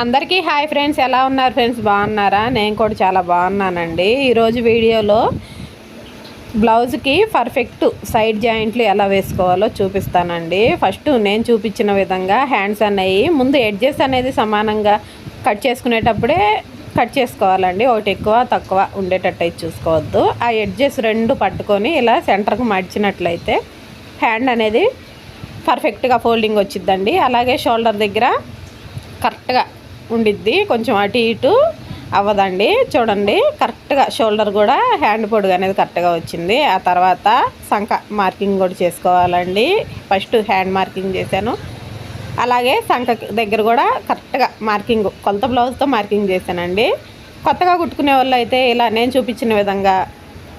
అందరికీ hi friends ఎలా ఉన్నారు ఫ్రెండ్స్? బాగున్నారా? నేను కూడా చాలా బాగున్నానండి. ఈరోజు వీడియోలో బ్లౌజ్కి పర్ఫెక్ట్ సైడ్ జాయింట్లు ఎలా వేసుకోవాలో చూపిస్తానండి. ఫస్ట్ నేను చూపించిన విధంగా హ్యాండ్స్ అనేవి ముందు ఎడ్జెస్ అనేది సమానంగా కట్ చేసుకునేటప్పుడే కట్ చేసుకోవాలండి. ఒకటి ఎక్కువ తక్కువ ఉండేటట్టు చూసుకోవద్దు. ఆ ఎడ్జెస్ రెండు పట్టుకొని ఇలా సెంటర్కి మడిచినట్లయితే హ్యాండ్ అనేది పర్ఫెక్ట్గా ఫోల్డింగ్ వచ్చిద్దండి. అలాగే షోల్డర్ దగ్గర కరెక్ట్గా ఉండిద్ది. కొంచెం అటు ఇటు అవ్వదండి. చూడండి కరెక్ట్గా షోల్డర్ కూడా హ్యాండ్ పొడుగు అనేది కరెక్ట్గా వచ్చింది. ఆ తర్వాత సంఖ మార్కింగ్ కూడా చేసుకోవాలండి. ఫస్ట్ హ్యాండ్ మార్కింగ్ చేశాను. అలాగే సంఖ దగ్గర కూడా కరెక్ట్గా మార్కింగ్ కొలత బ్లౌజ్తో మార్కింగ్ చేశానండి. కొత్తగా కుట్టుకునే వాళ్ళు అయితే ఇలా నేను చూపించిన విధంగా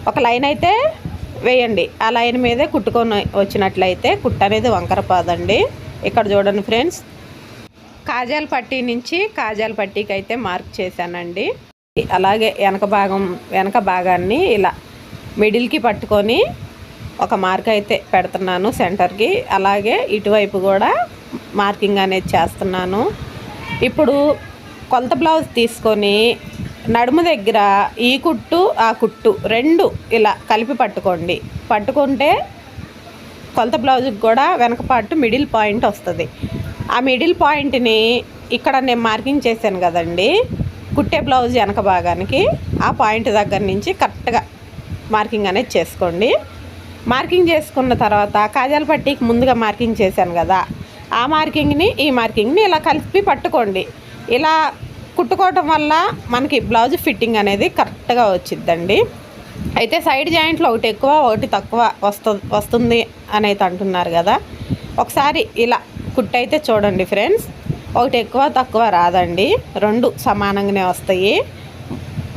ఒక లైన్ అయితే వేయండి. ఆ లైన్ మీదే కుట్టుకొని వచ్చినట్లయితే కుట్ట అనేది వంకర పాదండి. ఇక్కడ చూడండి ఫ్రెండ్స్ కాజాల పట్టీ నుంచి కాజాల పట్టీకి అయితే మార్క్ చేశానండి. అలాగే వెనక భాగం వెనక భాగాన్ని ఇలా మిడిల్కి పట్టుకొని ఒక మార్క్ అయితే పెడుతున్నాను సెంటర్కి. అలాగే ఇటువైపు కూడా మార్కింగ్ అనేది చేస్తున్నాను. ఇప్పుడు కొలత బ్లౌజ్ తీసుకొని నడుము దగ్గర ఈ కుట్టు ఆ కుట్టు రెండు ఇలా కలిపి పట్టుకోండి. పట్టుకుంటే కొలత బ్లౌజ్కి కూడా వెనక మిడిల్ పాయింట్ వస్తుంది. ఆ మిడిల్ పాయింట్ని ఇక్కడ నేను మార్కింగ్ చేశాను కదండి. కుట్టే బ్లౌజ్ వెనక భాగానికి ఆ పాయింట్ దగ్గర నుంచి కరెక్ట్గా మార్కింగ్ అనేది చేసుకోండి. మార్కింగ్ చేసుకున్న తర్వాత కాజాల పట్టీకి ముందుగా మార్కింగ్ చేశాను కదా ఆ మార్కింగ్ని ఈ మార్కింగ్ని ఇలా కలిపి పట్టుకోండి. ఇలా కుట్టుకోవటం వల్ల మనకి బ్లౌజ్ ఫిట్టింగ్ అనేది కరెక్ట్గా వచ్చిద్దండి. అయితే సైడ్ జాయింట్లో ఒకటి ఎక్కువ ఒకటి తక్కువ వస్తుంది వస్తుంది అనేది అంటున్నారు కదా. ఒకసారి ఇలా కుట్టయితే చూడండి ఫ్రెండ్స్. ఒకటి ఎక్కువ తక్కువ రాదండి. రెండు సమానంగానే వస్తాయి.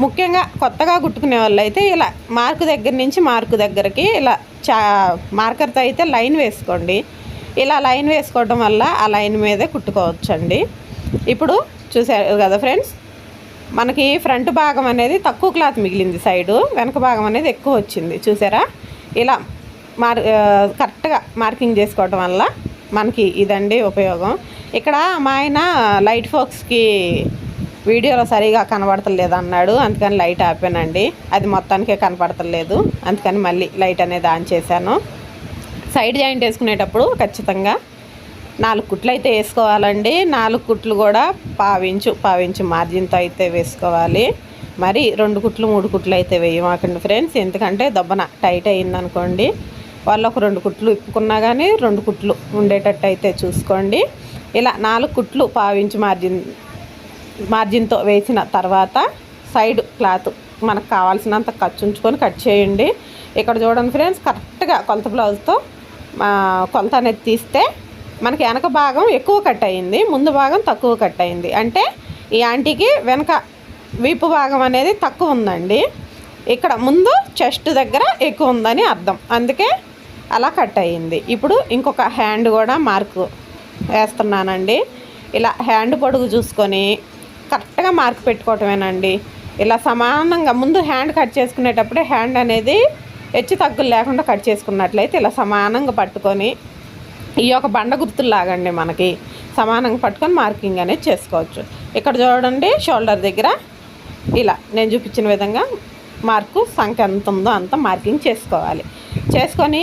ముఖ్యంగా కొత్తగా కుట్టుకునే వాళ్ళు అయితే ఇలా మార్కు దగ్గర నుంచి మార్కు దగ్గరికి ఇలా చా మార్కర్తో అయితే లైన్ వేసుకోండి. ఇలా లైన్ వేసుకోవడం వల్ల ఆ లైన్ మీదే కుట్టుకోవచ్చండి. ఇప్పుడు చూసారు కదా ఫ్రెండ్స్ మనకి ఫ్రంట్ భాగం అనేది తక్కువ క్లాత్ మిగిలింది సైడు వెనక భాగం అనేది ఎక్కువ వచ్చింది. చూసారా? ఇలా మార్ కరెక్ట్గా మార్కింగ్ చేసుకోవడం వల్ల మనకి ఇదండి ఉపయోగం. ఇక్కడ మా ఆయన లైట్ ఫోక్స్కి వీడియోలో సరిగా కనబడతలేదు అన్నాడు. అందుకని లైట్ ఆపానండి. అది మొత్తానికే కనపడతలేదు. అందుకని మళ్ళీ లైట్ అనేది ఆన్ చేశాను. సైడ్ జాయింట్ వేసుకునేటప్పుడు ఖచ్చితంగా నాలుగు కుట్లు అయితే వేసుకోవాలండి. నాలుగు కుట్లు కూడా పావించు పావించు మార్జిన్తో అయితే వేసుకోవాలి. మరి రెండు కుట్లు మూడు కుట్లు అయితే వేయమాకండి ఫ్రెండ్స్. ఎందుకంటే దెబ్బన టైట్ అయిందనుకోండి వాళ్ళు ఒక రెండు కుట్లు ఇప్పుకున్నా కానీ రెండు కుట్లు ఉండేటట్టు అయితే చూసుకోండి. ఇలా నాలుగు కుట్లు పావించి మార్జిన్ మార్జిన్తో వేసిన తర్వాత సైడ్ క్లాత్ మనకు కావాల్సినంత ఖర్చు ఉంచుకొని కట్ చేయండి. ఇక్కడ చూడండి ఫ్రెండ్స్ కరెక్ట్గా కొలత బ్లౌజ్తో కొలత అనేది తీస్తే మనకి వెనక భాగం ఎక్కువ కట్ అయింది ముందు భాగం తక్కువ కట్ అయింది. అంటే ఈ ఆంటీకి వెనక వీపు భాగం అనేది తక్కువ ఉందండి. ఇక్కడ ముందు చెస్ట్ దగ్గర ఎక్కువ ఉందని అర్థం. అందుకే అలా కట్ అయ్యింది. ఇప్పుడు ఇంకొక హ్యాండ్ కూడా మార్కు వేస్తున్నానండి. ఇలా హ్యాండ్ పొడుగు చూసుకొని కరెక్ట్గా మార్క్ పెట్టుకోవటమేనండి. ఇలా సమానంగా ముందు హ్యాండ్ కట్ చేసుకునేటప్పుడే హ్యాండ్ అనేది హెచ్చు తగ్గులు లేకుండా కట్ చేసుకున్నట్లయితే ఇలా సమానంగా పట్టుకొని ఈ యొక్క బండ గుర్తులాగండి మనకి. సమానంగా పట్టుకొని మార్కింగ్ అనేది చేసుకోవచ్చు. ఇక్కడ చూడండి షోల్డర్ దగ్గర ఇలా నేను చూపించిన విధంగా మార్కు సంఖ్య ఎంత ఉందో అంత మార్కింగ్ చేసుకోవాలి. చేసుకొని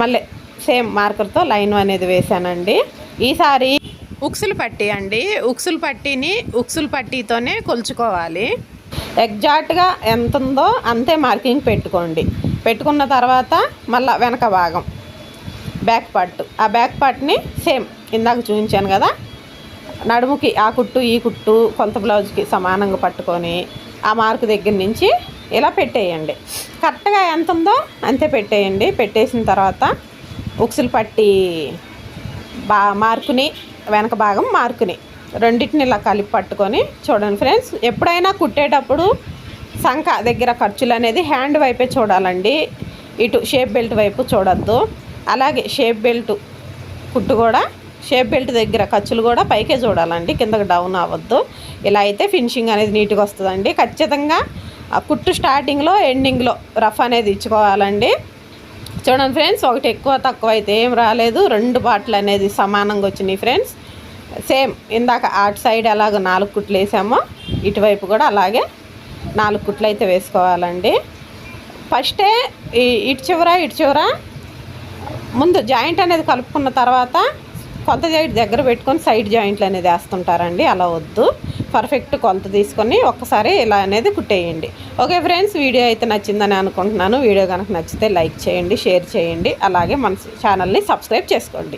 మళ్ళీ సేమ్ మార్కర్తో లైన్ అనేది వేసానండి ఈసారి ఉక్సులు పట్టి అండి. ఉక్సులు పట్టీని ఉక్సులు పట్టీతోనే కొలుచుకోవాలి. ఎగ్జాక్ట్గా ఎంత ఉందో అంతే మార్కింగ్ పెట్టుకోండి. పెట్టుకున్న తర్వాత మళ్ళీ వెనక భాగం బ్యాక్ పార్ట్. ఆ బ్యాక్ పార్ట్ని సేమ్ ఇందాక చూపించాను కదా నడుముకి ఆ కుట్టు ఈ కుట్టు కొంత బ్లౌజ్కి సమానంగా పట్టుకొని ఆ మార్కు దగ్గర నుంచి ఇలా పెట్టేయండి. కరెక్ట్గా ఎంత ఉందో అంతే పెట్టేయండి. పెట్టేసిన తర్వాత ఉక్సులు పట్టి బా మార్కుని వెనక భాగం మార్కుని రెండింటిని ఇలా కలిపి పట్టుకొని చూడండి ఫ్రెండ్స్. ఎప్పుడైనా కుట్టేటప్పుడు సంఖ దగ్గర ఖర్చులు అనేది హ్యాండ్ వైపే చూడాలండి. ఇటు షేప్ బెల్ట్ వైపు చూడొద్దు. అలాగే షేప్ బెల్ట్ కుట్టు కూడా షేప్ బెల్ట్ దగ్గర ఖర్చులు కూడా పైకే చూడాలండి. కిందకి డౌన్ అవ్వద్దు. ఇలా అయితే ఫినిషింగ్ అనేది నీట్గా వస్తుందండి. ఖచ్చితంగా కుట్టు స్టార్టింగ్లో ఎండింగ్లో రఫ్ అనేది ఇచ్చుకోవాలండి. చూడండి ఫ్రెండ్స్ ఒకటి ఎక్కువ తక్కువ అయితే ఏం రాలేదు. రెండు బాటిల్ అనేది సమానంగా వచ్చినాయి ఫ్రెండ్స్. సేమ్ ఇందాక అటు సైడ్ ఎలాగ నాలుగు కుట్లు వేసామో ఇటువైపు కూడా అలాగే నాలుగు కుట్లు అయితే వేసుకోవాలండి. ఫస్టే ఇటు చివర ఇటు చివర ముందు జాయింట్ అనేది కలుపుకున్న తర్వాత కొత్త జాయింట్ దగ్గర పెట్టుకొని సైడ్ జాయింట్లు అనేది వేస్తుంటారండి. అలా వద్దు. పర్ఫెక్ట్ కొలత తీసుకొని ఒక్కసారి ఇలా అనేది కుట్టేయండి. ఓకే ఫ్రెండ్స్ వీడియో అయితే నచ్చిందని అనుకుంటున్నాను. వీడియో కనుక నచ్చితే లైక్ చేయండి షేర్ చేయండి. అలాగే మన ఛానల్ని సబ్స్క్రైబ్ చేసుకోండి.